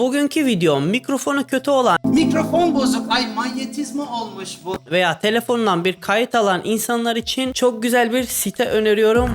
Bugünkü videom mikrofonu kötü olan Mikrofon bozuk. Ay manyetizma olmuş bu. veya telefonundan bir kayıt alan insanlar için çok güzel bir site öneriyorum.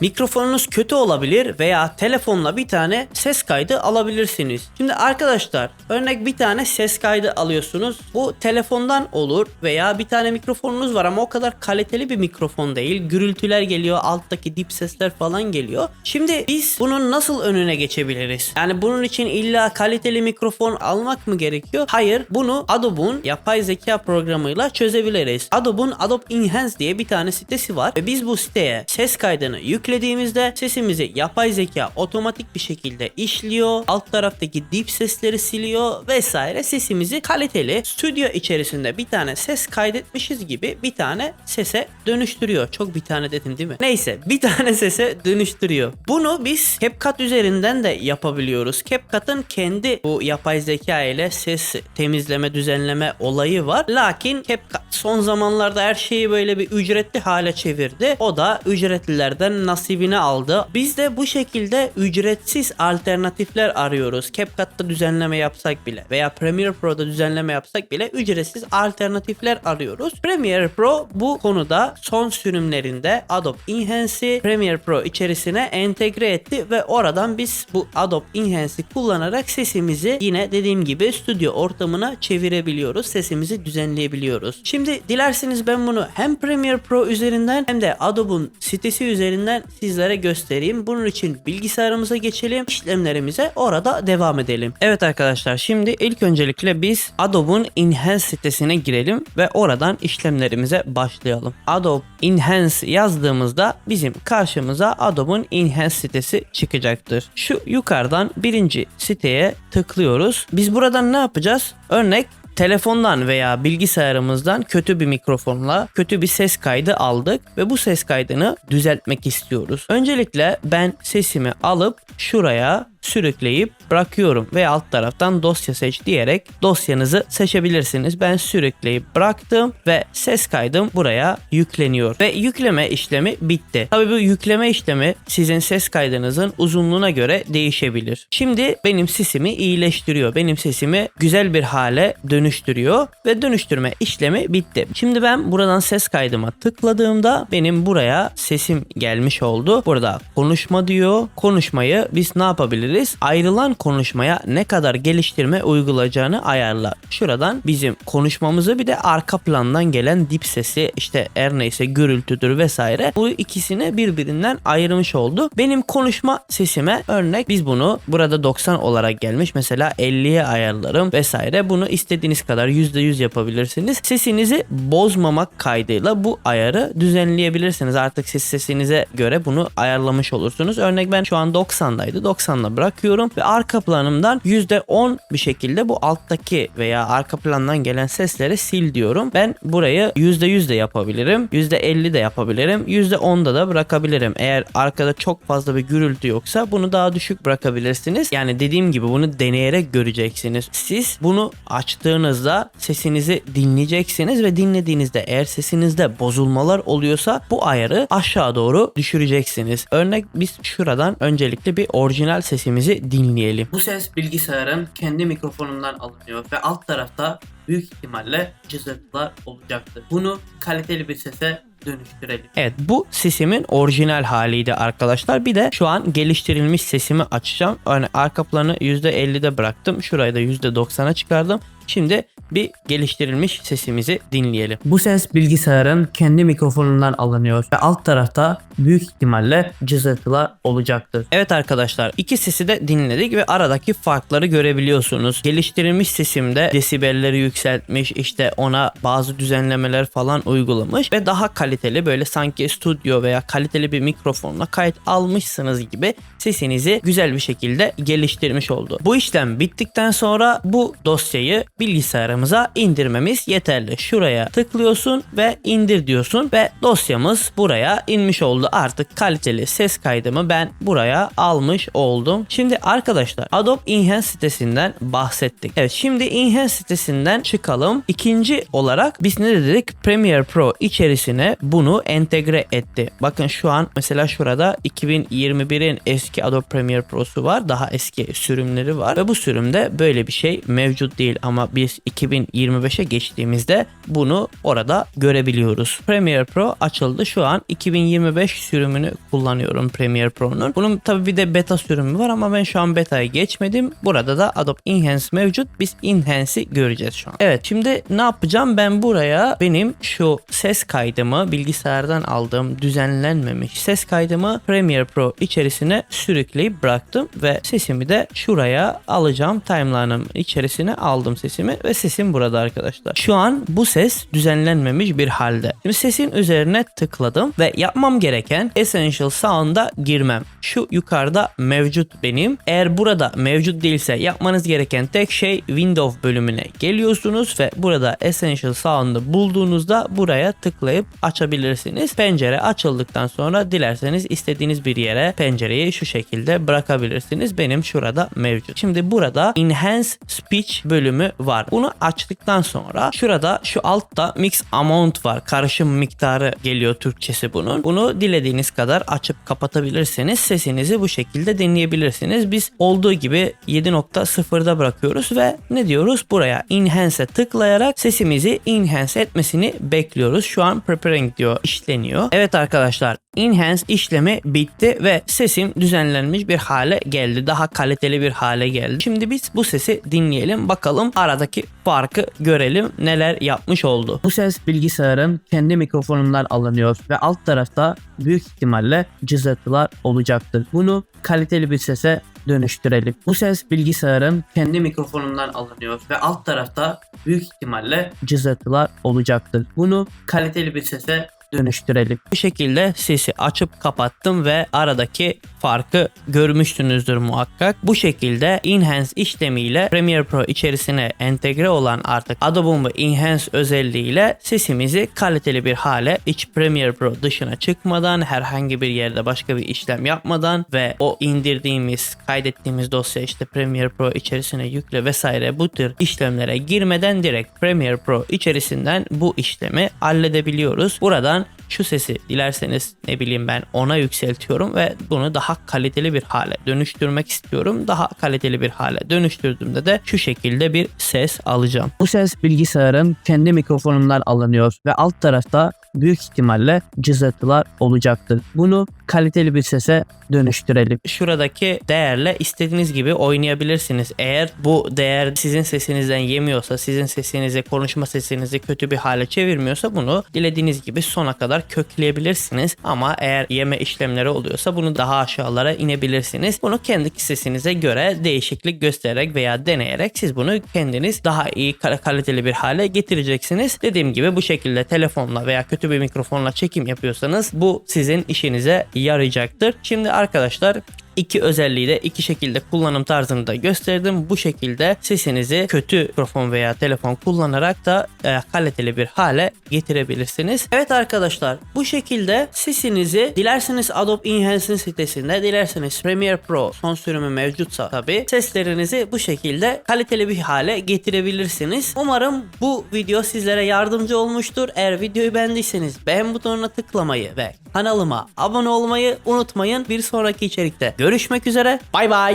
Mikrofonunuz kötü olabilir veya telefonla bir tane ses kaydı alabilirsiniz. Şimdi arkadaşlar örnek bir tane ses kaydı alıyorsunuz. Bu telefondan olur veya bir tane mikrofonunuz var ama o kadar kaliteli bir mikrofon değil. Gürültüler geliyor, alttaki dip sesler falan geliyor. Şimdi biz bunun nasıl önüne geçebiliriz? Yani bunun için illa kaliteli mikrofon almak mı gerekiyor? Hayır, bunu Adobe'un yapay zeka programıyla çözebiliriz. Adobe'un Adobe Enhance diye bir tane sitesi var ve biz bu siteye ses kaydını yüklediğimizde sesimizi yapay zeka otomatik bir şekilde işliyor. Alt taraftaki dip sesleri siliyor vesaire. Sesimizi kaliteli stüdyo içerisinde bir tane ses kaydetmişiz gibi bir tane sese dönüştürüyor. Çok bir tane dedim değil mi? Neyse bir tane sese dönüştürüyor. Bunu biz CapCut üzerinden de yapabiliyoruz. CapCut'ın kendi bu yapay zeka ile ses temizleme düzenleme olayı var. Lakin CapCut son zamanlarda her şeyi böyle bir ücretli hale çevirdi. O da ücretlilerden nasibini aldı. Biz de bu şekilde ücretsiz alternatifler arıyoruz. CapCut'ta düzenleme yapsak bile veya Premiere Pro'da düzenleme yapsak bile ücretsiz alternatifler arıyoruz. Premiere Pro bu konuda son sürümlerinde Adobe Enhance'i Premiere Pro içerisine entegre etti ve oradan biz bu Adobe Enhance'i kullanarak sesimizi yine dediğim gibi stüdyo ortamına çevirebiliyoruz. Sesimizi düzenleyebiliyoruz. Şimdi dilerseniz ben bunu hem Premiere Pro üzerinden hem de Adobe'un sitesi üzerinden sizlere göstereyim. Bunun için bilgisayarımıza geçelim. işlemlerimize orada devam edelim. Evet arkadaşlar şimdi ilk öncelikle biz Adobe'un Enhance sitesine girelim ve oradan işlemlerimize başlayalım. Adobe Enhance yazdığımızda bizim karşımıza Adobe'un Enhance sitesi çıkacaktır. Şu yukarıdan birinci siteye tıklıyoruz. Biz buradan ne yapacağız? Örnek telefondan veya bilgisayarımızdan kötü bir mikrofonla kötü bir ses kaydı aldık ve bu ses kaydını düzeltmek istiyoruz. Öncelikle ben sesimi alıp şuraya sürükleyip bırakıyorum ve alt taraftan dosya seç diyerek dosyanızı seçebilirsiniz. Ben sürükleyip bıraktım ve ses kaydım buraya yükleniyor ve yükleme işlemi bitti. Tabii bu yükleme işlemi sizin ses kaydınızın uzunluğuna göre değişebilir. Şimdi benim sesimi iyileştiriyor. Benim sesimi güzel bir hale dönüştürüyor ve dönüştürme işlemi bitti. Şimdi ben buradan ses kaydıma tıkladığımda benim buraya sesim gelmiş oldu. Burada konuşma diyor. Konuşmayı biz ne yapabiliriz? Ayrılan konuşmaya ne kadar geliştirme uygulayacağını ayarla. Şuradan bizim konuşmamızı bir de arka plandan gelen dip sesi işte her neyse gürültüdür vesaire bu ikisini birbirinden ayırmış oldu. Benim konuşma sesime örnek biz bunu burada 90 olarak gelmiş mesela 50'ye ayarlarım vesaire bunu istediğiniz kadar %100 yapabilirsiniz. Sesinizi bozmamak kaydıyla bu ayarı düzenleyebilirsiniz. Artık siz sesinize göre bunu ayarlamış olursunuz. Örnek ben şu an 90'daydı. 90'la bırakıyorum ve arka planımdan %10 bir şekilde bu alttaki veya arka plandan gelen sesleri sil diyorum. Ben burayı %100 de yapabilirim. %50 de yapabilirim. %10'da da bırakabilirim. Eğer arkada çok fazla bir gürültü yoksa bunu daha düşük bırakabilirsiniz. Yani dediğim gibi bunu deneyerek göreceksiniz. Siz bunu açtığınızda sesinizi dinleyeceksiniz ve dinlediğinizde eğer sesinizde bozulmalar oluyorsa bu ayarı aşağı doğru düşüreceksiniz. Örnek biz şuradan öncelikle bir orijinal sesimizi dinleyelim. Bu ses bilgisayarın kendi mikrofonundan alınıyor ve alt tarafta büyük ihtimalle cızırtılar olacaktır. Bunu kaliteli bir sese dönüştürelim. Evet bu sesimin orijinal haliydi arkadaşlar. Bir de şu an geliştirilmiş sesimi açacağım. Yani arka planı %50'de bıraktım. Şurayı da %90'a çıkardım. Şimdi bir geliştirilmiş sesimizi dinleyelim. Bu ses bilgisayarın kendi mikrofonundan alınıyor ve alt tarafta büyük ihtimalle cızırtılar olacaktır. Evet arkadaşlar iki sesi de dinledik ve aradaki farkları görebiliyorsunuz. Geliştirilmiş sesimde desibelleri yükseltmiş işte ona bazı düzenlemeler falan uygulamış ve daha kaliteli böyle sanki stüdyo veya kaliteli bir mikrofonla kayıt almışsınız gibi sesinizi güzel bir şekilde geliştirmiş oldu. Bu işlem bittikten sonra bu dosyayı bilgisayarımıza indirmemiz yeterli. Şuraya tıklıyorsun ve indir diyorsun ve dosyamız buraya inmiş oldu. Artık kaliteli ses kaydımı ben buraya almış oldum. Şimdi arkadaşlar Adobe Enhance sitesinden bahsettik. Evet şimdi Enhance sitesinden çıkalım. İkinci olarak biz ne dedik? Premiere Pro içerisine bunu entegre etti. Bakın şu an mesela şurada 2021'in eski Adobe Premiere Pro'su var. Daha eski sürümleri var ve bu sürümde böyle bir şey mevcut değil ama biz 2025'e geçtiğimizde bunu orada görebiliyoruz. Premiere Pro açıldı. Şu an 2025 sürümünü kullanıyorum Premiere Pro'nun. Bunun tabii bir de beta sürümü var ama ben şu an beta'ya geçmedim. Burada da Adobe Enhance mevcut. Biz Enhance'i göreceğiz şu an. Evet şimdi ne yapacağım? Ben buraya benim şu ses kaydımı bilgisayardan aldığım düzenlenmemiş ses kaydımı Premiere Pro içerisine sürükleyip bıraktım ve sesimi de şuraya alacağım. Timeline'ım içerisine aldım sesimi ve sesim burada arkadaşlar. Şu an bu ses düzenlenmemiş bir halde. Şimdi sesin üzerine tıkladım ve yapmam gereken Essential Sound'a girmem. Şu yukarıda mevcut benim. Eğer burada mevcut değilse yapmanız gereken tek şey Windows bölümüne geliyorsunuz ve burada Essential Sound'ı bulduğunuzda buraya tıklayıp açabilirsiniz. Pencere açıldıktan sonra dilerseniz istediğiniz bir yere pencereyi şu şekilde bırakabilirsiniz. Benim şurada mevcut. Şimdi burada Enhance Speech bölümü var. Bunu açtıktan sonra şurada şu altta Mix Amount var. Karışım miktarı geliyor Türkçesi bunun. Bunu dilediğiniz kadar açıp kapatabilirsiniz. Sesinizi bu şekilde dinleyebilirsiniz. Biz olduğu gibi 7.0'da bırakıyoruz ve ne diyoruz? Buraya Enhance'e tıklayarak sesimizi enhance etmesini bekliyoruz. Şu an preparing diyor işleniyor. Evet arkadaşlar Enhance işlemi bitti ve sesim düzenlenmiş bir hale geldi. Daha kaliteli bir hale geldi. Şimdi biz bu sesi dinleyelim. Bakalım aradaki farkı görelim. Neler yapmış oldu. Bu ses bilgisayarın kendi mikrofonundan alınıyor ve alt tarafta büyük ihtimalle cızırtılar olacaktır. Bunu kaliteli bir sese dönüştürelim. Bu ses bilgisayarın kendi mikrofonundan alınıyor ve alt tarafta büyük ihtimalle cızırtılar olacaktır. Bunu kaliteli bir sese dönüştürelim. Bu şekilde sesi açıp kapattım ve aradaki farkı görmüşsünüzdür muhakkak. Bu şekilde Enhance işlemiyle Premiere Pro içerisine entegre olan artık Adobe'un bu Enhance özelliğiyle sesimizi kaliteli bir hale iç Premiere Pro dışına çıkmadan herhangi bir yerde başka bir işlem yapmadan ve o indirdiğimiz kaydettiğimiz dosya işte Premiere Pro içerisine yükle vesaire bu tür işlemlere girmeden direkt Premiere Pro içerisinden bu işlemi halledebiliyoruz. Buradan şu sesi dilerseniz ne bileyim ben ona yükseltiyorum ve bunu daha kaliteli bir hale dönüştürmek istiyorum. Daha kaliteli bir hale dönüştürdüğümde de şu şekilde bir ses alacağım. Bu ses bilgisayarın kendi mikrofonundan alınıyor ve alt tarafta büyük ihtimalle cızırtılar olacaktır. Bunu kaliteli bir sese dönüştürelim. Şuradaki değerle istediğiniz gibi oynayabilirsiniz. Eğer bu değer sizin sesinizden yemiyorsa, sizin sesinizi, konuşma sesinizi kötü bir hale çevirmiyorsa bunu dilediğiniz gibi sona kadar kökleyebilirsiniz. Ama eğer yeme işlemleri oluyorsa bunu daha aşağılara inebilirsiniz. Bunu kendi sesinize göre değişiklik göstererek veya deneyerek siz bunu kendiniz daha iyi kal- kaliteli bir hale getireceksiniz. Dediğim gibi bu şekilde telefonla veya kötü bir mikrofonla çekim yapıyorsanız bu sizin işinize yarayacaktır. Şimdi arkadaşlar iki özelliği de iki şekilde kullanım tarzını da gösterdim. Bu şekilde sesinizi kötü mikrofon veya telefon kullanarak da e, kaliteli bir hale getirebilirsiniz. Evet arkadaşlar bu şekilde sesinizi dilerseniz Adobe Enhance'in sitesinde dilerseniz Premiere Pro son sürümü mevcutsa tabi seslerinizi bu şekilde kaliteli bir hale getirebilirsiniz. Umarım bu video sizlere yardımcı olmuştur. Eğer videoyu beğendiyseniz beğen butonuna tıklamayı ve kanalıma abone olmayı unutmayın. Bir sonraki içerikte görüşmek üzere. Bay bay.